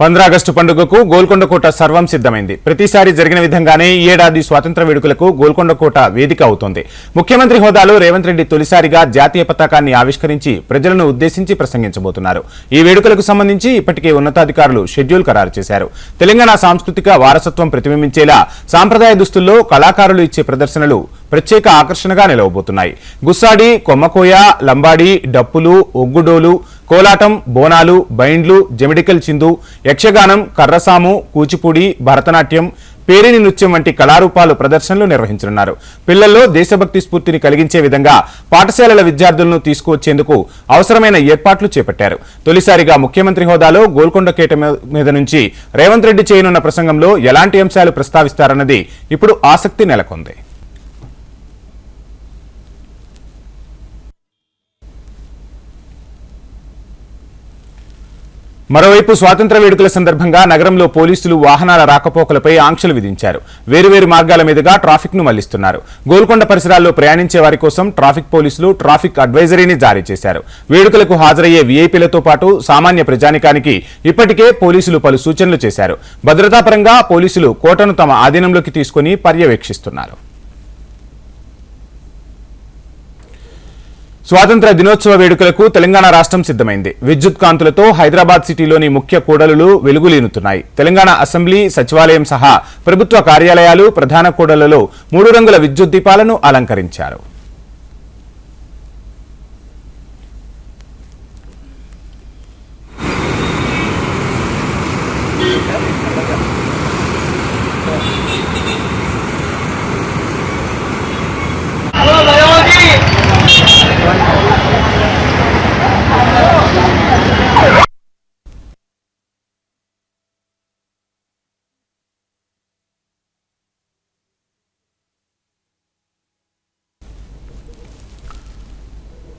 పంద్రాగస్టు పండుగకు గోల్కొండ కోట సర్వం సిద్ధమైంది. ప్రతిసారి జరిగిన విధంగానే ఈ ఏడాది స్వాతంత్ర వేడుకలకు గోల్కొండ కోట వేదిక అవుతోంది. ముఖ్యమంత్రి హోదాలో రేవంత్ రెడ్డి తొలిసారిగా జాతీయ పతాకాన్ని ఆవిష్కరించి ప్రజలను ఉద్దేశించి ప్రసంగించబోతున్నారు. ఈ వేడుకలకు సంబంధించి ఇప్పటికే ఉన్నతాధికారులు షెడ్యూల్ ఖరారు చేశారు. తెలంగాణ సాంస్కృతిక వారసత్వం ప్రతిబింబించేలా సాంప్రదాయ దుస్తుల్లో కళాకారులు ఇచ్చే ప్రదర్శనలు ప్రత్యేక ఆకర్షణగా నిలవబోతున్నాయి. గుస్సాడి కొమ్మకోయ లంబాడి డప్పులు ఒగ్గుడోలు కోలాటం బోనాలు బైండ్లు జమిడికల్ చిందు యక్షగానం కర్రసాము కూచిపూడి భరతనాట్యం పేరిని నృత్యం వంటి కళారూపాలు ప్రదర్శనలు నిర్వహించనున్నారు. పిల్లల్లో దేశభక్తి స్ఫూర్తిని కలిగించే విధంగా పాఠశాలల విద్యార్థులను తీసుకువచ్చేందుకు అవసరమైన ఏర్పాట్లు చేపట్టారు. తొలిసారిగా ముఖ్యమంత్రి హోదాలో గోల్కొండ కేట మీద నుంచి రేవంత్ రెడ్డి చేయనున్న ప్రసంగంలో ఎలాంటి అంశాలు ప్రస్తావిస్తారన్నది ఇప్పుడు ఆసక్తి నెలకొంది. మరోవైపు స్వాతంత్ర వేడుకల సందర్భంగా నగరంలో పోలీసులు వాహనాల రాకపోకలపై ఆంక్షలు విధించారు. వేరువేరు మార్గాల మీదుగా ట్రాఫిక్ను మళ్ళిస్తున్నారు. గోల్కొండ పరిసరాల్లో ప్రయాణించే వారి కోసం ట్రాఫిక్ పోలీసులు ట్రాఫిక్ అడ్వైజరీని జారీ చేశారు. వేడుకలకు హాజరయ్యే వీఐపీలతో పాటు సామాన్య ప్రజానికానికి ఇప్పటికే పోలీసులు పలు సూచనలు చేశారు. భద్రతాపరంగా పోలీసులు కోటను తమ ఆధీనంలోకి తీసుకుని పర్యవేక్షిస్తున్నారు. స్వాతంత్ర దినోత్సవ వేడుకలకు తెలంగాణ రాష్ట్రం సిద్ధమైంది. విద్యుత్ కాంతులతో హైదరాబాద్ సిటీలోని ముఖ్య కూడలులు వెలుగులీనుతున్నాయి. తెలంగాణ అసెంబ్లీ సచివాలయం సహా ప్రభుత్వ కార్యాలయాలు ప్రధాన కూడలలో మూడు రంగుల విద్యుత్ దీపాలను అలంకరించారు.